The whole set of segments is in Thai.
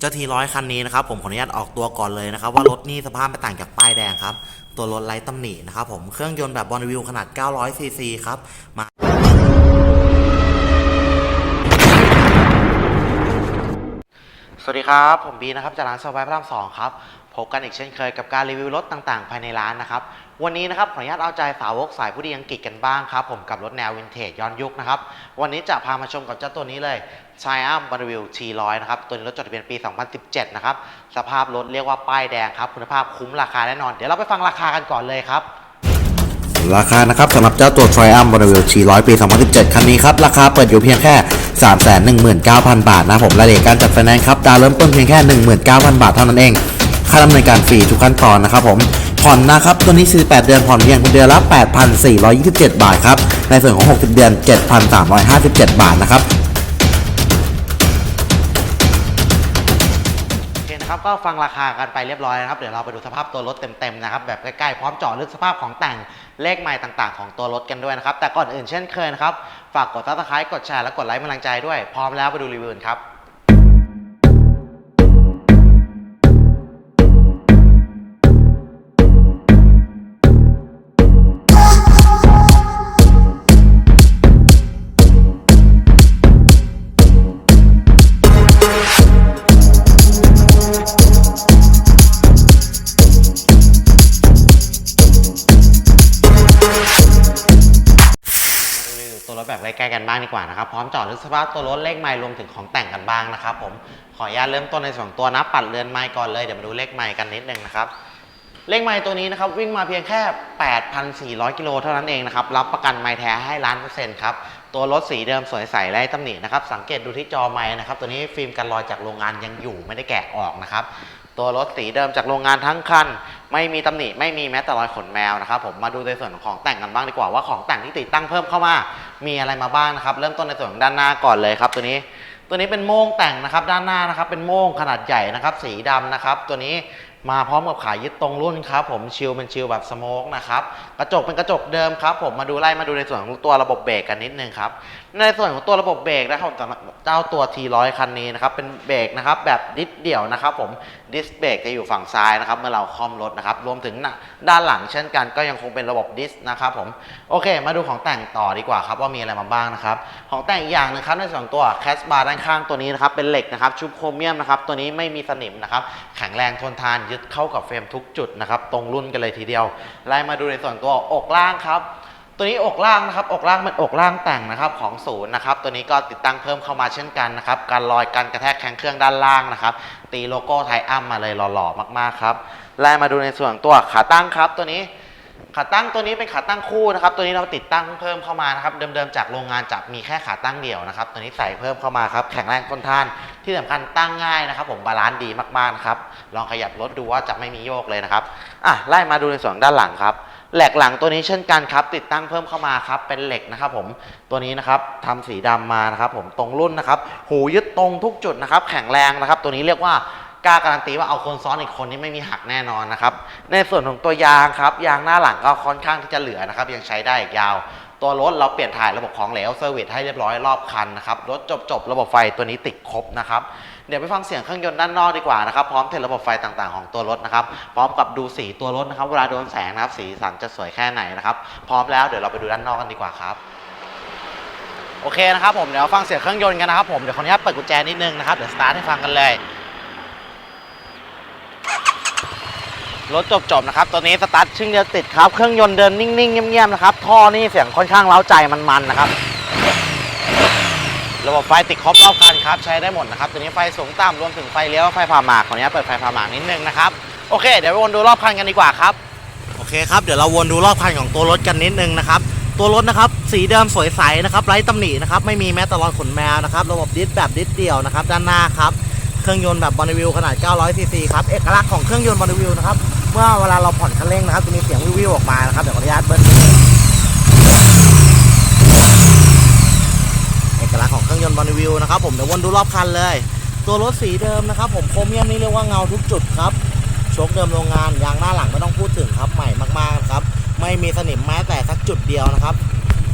เจ้าทีร้อยคันนี้นะครับผมขออนุญาตออกตัวก่อนเลยนะครับว่ารถนี่สภาพไม่ต่างจากป้ายแดงครับ ตัวรถไร้ตำหนินะครับผมเครื่องยนต์แบบบอนวิวขนาด 900 ซีซีครับมาสวัสดีครับ ผมบีนะครับจากร้านสบายพระรามสองครับพบกันอีกเช่นเคยกับการรีวิวรถต่างๆ ภายในร้านนะครับ วันนี้นะครับขออนุญาตเอาใจสาวกสายผู้ดีอังกฤษกันบ้างครับ ผมกับรถแนววินเทจย้อนยุคนะครับ วันนี้จะพามาชมกับเจ้าตัวนี้เลย s i a m b o n v i l T100 นะครับ ตัวนี้รถจดทะเบียนปี 2017 นะครับ สภาพรถเรียกว่าป้ายแดงครับ คุณภาพคุ้มราคาแน่นอน เดี๋ยวเราไปฟังราคากันก่อนเลยครับราคานะครับสำหรับเจ้าตัว Triumph b o n n e v i l 400 ปี 2017 คันนี้ครับ ราคาเปิดอยู่เพียงแค่ 319,000 บาทนะผมรายละเอียดการจัดไฟแนนซ์ครับดาวเริ่มต้นเพียงแค่ 19,000 บาทเท่านั้นเอง ค่าดำเนินการฟรีทุกขั้นตอนนะครับผม ผ่อนนะครับ ตัวนี้ 48 เดือนผ่อนเพียงเดือนละ 8,427 บาทครับ ในส่วนของ 60 เดือน 7,357 บาทนะครับโอเคนะครับก็ฟังราคากันไปเรียบร้อยนะครับ เดี๋ยวเราไปดูสภาพตัวรถเต็มๆนะครับแบบใกล้ๆพร้อมเจาะลึกสภาพของแต่งเลขใหม่ต่างๆ ของตัวรถกันด้วยนะครับ แต่ก่อนอื่นเช่นเคยนะครับ ฝากกดซับสไครต์กดแชร์และกดไลค์กำลังใจด้วยพร้อมแล้วไปดูรีวิวครับ ตัวรถแบบใกล้ๆกันบ้างดีกว่านะครับ พร้อมเจาะลึกสภาพตัวรถเลขไมล์รวมถึงของแต่งกันบ้างนะครับผมขออนุญาตเริ่มต้นในส่วนของตัวนะปัดเรือนไมล์ก่อนเลยเดี๋ยวมาดูเลขไมล์กันนิดนึงนะครับเลขไมล์ตัวนี้นะครับวิ่งมาเพียงแค่ 8,400 กิโลเท่านั้นเองนะครับรับประกันไมล์แท้ให้ล้านเปอร์เซ็นต์ครับตัวรถสีเดิมสวยใสไร้ตำหนินะครับสังเกตดูที่จอไมล์นะครับตัวนี้ฟิล์มกันรอยจากโรงงานยังอยู่ไม่ได้แกะออกนะครับตัวรถสีเดิมจากโรงงานทั้งคัน ไม่มีตำหนิไม่มีแม้แต่รอยขนแมวนะครับผมมาดูในส่วนของแต่งกันบ้างดีกว่าว่าของแต่งที่ติดตั้งเพิ่มเข้ามา มีอะไรมาบ้างนะครับ เริ่มต้นในส่วนของด้านหน้าก่อนเลยครับ ตัวนี้ตัวนี้เป็นโม่งแต่งนะครับ ด้านหน้านะครับ เป็นโม่งขนาดใหญ่นะครับ สีดำนะครับ ตัวนี้มาพร้อมกับขายึดตรงรุ่นครับผมชิลเป็นชิลแบบสโมกนะครับกระจกเป็นกระจกเดิมครับผมมาดูไล่มาดูในส่วนของตัวระบบเบรกกันนิดนึงครับในส่วนของตัวระบบเบรกนะครับสำหรับเจ้าตัว T100 คันนี้นะครับเป็นเบรกนะครับแบบดิสเดี่ยวนะครับผมดิสเบรกจะอยู่ฝั่งซ้ายนะครับเมื่อเราคล่อมรถนะครับรวมถึงนะด้านหลังเช่นกันก็ยังคงเป็นระบบดิสนะครับผมโอเค มาดูของแต่งต่อดีกว่าครับว่ามีอะไรมาบ้างนะครับของแต่งอีกอย่างนึงครับในส่วนตัวแคสบาร์ด้านข้างตัวนี้นะครับเป็นเหล็กนะครับชุบโครเมียมนะครับตัวนี้ไม่มีสนิมนะครับแข็งแรงทนทานยึดเข้ากับเฟรมทุกจุดนะครับตรงรุ่นกันเลยทีเดียวไล่มาดูในส่วนตัวอกล่างครับ ตัวนี้อกล่างนะครับอกล่างเป็นอกล่างแต่งนะครับของศูนย์นะครับตัวนี้ก็ติดตั้งเพิ่มเข้ามาเช่นกันนะครับการลอยการกระแทกแข้งเครื่องด้านล่างนะครับตีโลโก้ไทอัมมาเลยหล่อๆมากๆครับไล่มาดูในส่วนตัวขาตั้งครับตัวนี้ขาตั้งตัวนี้เป็นขาตั้งคู่นะครับ ตัวนี้เราติดตั้งเพิ่มเข้ามานะครับ เดิมๆจากโรงงานจะมีแค่ขาตั้งเดี่ยวนะครับ ตัวนี้ใส่เพิ่มเข้ามาครับ แข็งแรงทนทาน ที่สำคัญตั้งง่ายนะครับ ผมบาลานซ์ดีมากๆนะครับ ลองขยับรถดูว่าจะไม่มีโยกเลยนะครับ อะไล่มาดูในส่วนด้านหลังครับ แหลกหลังตัวนี้เช่นกันครับ ติดตั้งเพิ่มเข้ามาครับ เป็นเหล็กนะครับผมตัวนี้นะครับทำสีดำมานะครับผมตรงรุ่นนะครับ หูยึดตรงทุกจุดนะครับ แข็งแรงนะครับ ตัวนี้เรียกว่ากล้าการันตีว่าเอาคนซ้อนอีกคนนี้ไม่มีหักแน่นอนนะครับ ในส่วนของตัวยางครับ ยางหน้าหลังก็ค่อนข้างที่จะเหลือนะครับ ยังใช้ได้อีกยาว ตัวรถเราเปลี่ยนถ่ายระบบของเหลวเซอร์วิสให้เรียบร้อยรอบคันนะครับรถจบจบๆระบบไฟตัวนี้ติดครบนะครับ เดี๋ยวไปฟังเสียงเครื่องยนต์ด้านนอกดีกว่านะครับ พร้อมเทระบบไฟต่างๆของตัวรถนะครับ พร้อมกับดูสีตัวรถนะครับ เวลาโดนแสงนะครับ สีสันจะสวยแค่ไหนนะครับ พร้อมแล้วเดี๋ยวเราไปดูด้านนอกกันดีกว่าครับโอเคนะครับผมเดี๋ยวฟังเสียงเครื่องยนต์กันนะครับผมเดี๋ยวขออนุญาตเปิดกุญแจนิดนึงนะครับเดี๋ยวสตาร์ทให้ฟังกันเลยรถจบๆนะครับตัวนี้สตาร์ทชึ่งเดียวติดครับ เครื่องยนต์เดินนิ่งๆเงียบๆนะครับท่อนี่เสียงค่อนข้างเล้าใจมันๆนะครับ ระบบไฟติดครบรอบคันครับใช้ได้หมดนะครับตัวนี้ไฟสูงต่ำรวมถึงไฟเลี้ยวไฟผ่าหมากขออนุญาตเปิดไฟผ่าหมากนิดนึงนะครับโอเค เดี๋ยววนดูรอบคันกันดีกว่าครับโอเคครับเดี๋ยวเราวนดูรอบคันของตัวรถกันนิดนึงนะครับตัวรถนะครับสีเดิมสวยใสนะครับไร้ตำหนินะครับไม่มีแม้แต่รอยขนแมวนะครับระบบดิสแบบดิสเดี่ยวนะครับด้านหน้าครับเครื่องยนต์แบบบอนวิวขนาด 900ซีซีครับเอกลักษณ์ของเครื่องยนต์บอนวิวนะครับเมื่อเวลาเราผ่อนคันเร่งนะครับจะมีเสียงวิวๆออกมานะครับเดี๋ยวขออนุญาตเบิ้ลนิดนึงเอกลักษณ์ของเครื่องยนต์บอนวิวนะครับผมเดี๋ยววนดูรอบคันเลย ตัวรถสีเดิมนะครับผมโครเมียมนี่เรียกว่าเงาทุกจุดครับโชคเดิมโรงงานยางหน้าหลังไม่ต้องพูดถึงครับใหม่มากๆนะครับไม่มีสนิมแม้แต่สักจุดเดียวนะครับ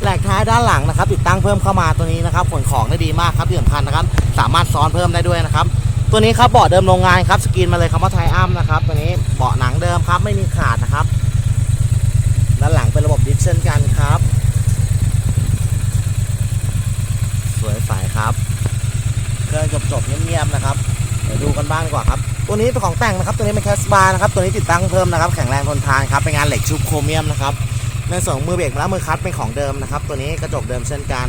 แหลกท้ายด้านหลังนะครับติดตั้งเพิ่มเข้ามาตัวนี้นะครับขนของได้ดีมากครับที่สำคัญนะครับ สามารถซ้อนเพิ่มได้ด้วยนะครับตัวนี้ครับเบาะเดิมโรงงานครับสกรีนมาเลยคำว่าไทอัมนะครับตัวนี้เบาะหนังเดิมครับไม่มีขาดนะครับ ด้านหลังเป็นระบบดิสเช่นกันครับ ส วยใสครับเครื่องจบๆเงียบๆนะครับเดี๋ยวดูกันบ้างดีกว่าครับ ตัวนี้เป็นของแต่งนะครับ ตัวนี้เป็นแคสบาร์นะครับ ตัวนี้ติดตั้งเพิ่มนะครับ แข็งแรงทนทานครับ เป็นงานเหล็กชุบโครเมียมนะครับ ในส่วนมือเบรกและมือคัตเป็นของเดิมนะครับ ตัวนี้กระจกเดิมเช่นกัน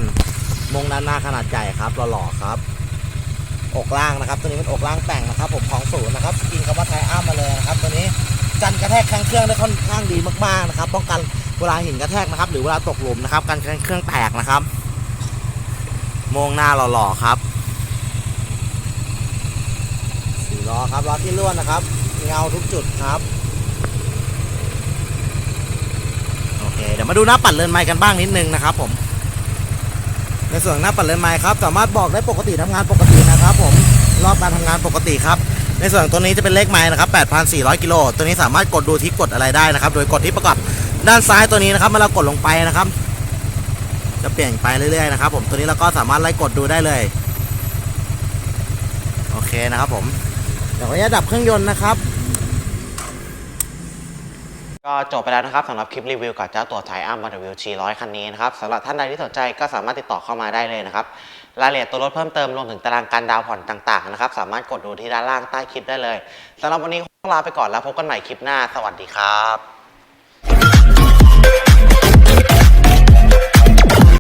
มงด้านหน้าขนาดใหญ่ครับหล่อๆครับ อกล่างนะครับ ตัวนี้เป็นอกล่างแต่งนะครับ ผมของศูนย์นะครับ สกรีนคำว่าไทอัมมาเลยนะครับ ตัวนี้กันกระแทกข้างเครื่องได้ค่อนข้างดีมากๆนะครับ ป้องกันเวลาหินกระแทกนะครับ หรือเวลาตกหลุมนะครับ กันเครื่องแตกนะครับ มงหน้าหล่อๆครับสี่ล้อครับล้อที่ล้วนนะครับ เงาทุกจุดครับโอเคเดี๋ยวมาดูหน้าปัดเรือนไม้กันบ้างนิดนึงนะครับ ผม ในส่วนหน้าปัดเรือนไม้ครับ สามารถบอกได้ปกติทำงานปกตินะครับ ผมรอบการทำงานปกติครับในส่วนตัวนี้จะเป็นเลขไม้นะครับ 8,400 กิโล ตัวนี้สามารถกดดูที่กดอะไรได้นะครับ โดยกดที่ประกอบด้านซ้ายตัวนี้นะครับ เมื่อเรากดลงไปนะครับ จะเปลี่ยนไปเรื่อยๆนะครับผมตัวนี้เราก็สามารถไล่กดดูได้เลย โอเคนะครับผมเดี๋ยวขออนุญาตดับเครื่องยนต์นะครับ ก็จบไปแล้วนะครับสำหรับคลิปรีวิวกับเจ้าตัวไทอัมบัตวิวชีร้อยคันนี้นะครับสำหรับท่านใดที่สนใจก็สามารถติดต่อเข้ามาได้เลยนะครับรายละเอียดตัวรถเพิ่มเติมรวมถึงตารางการดาวน์ผ่อนต่างๆนะครับสามารถกดดูที่ด้านล่างใต้คลิปได้เลยสำหรับวันนี้ขอลาไปก่อนแล้วพบกันใหม่คลิปหน้า สวัสดีครับ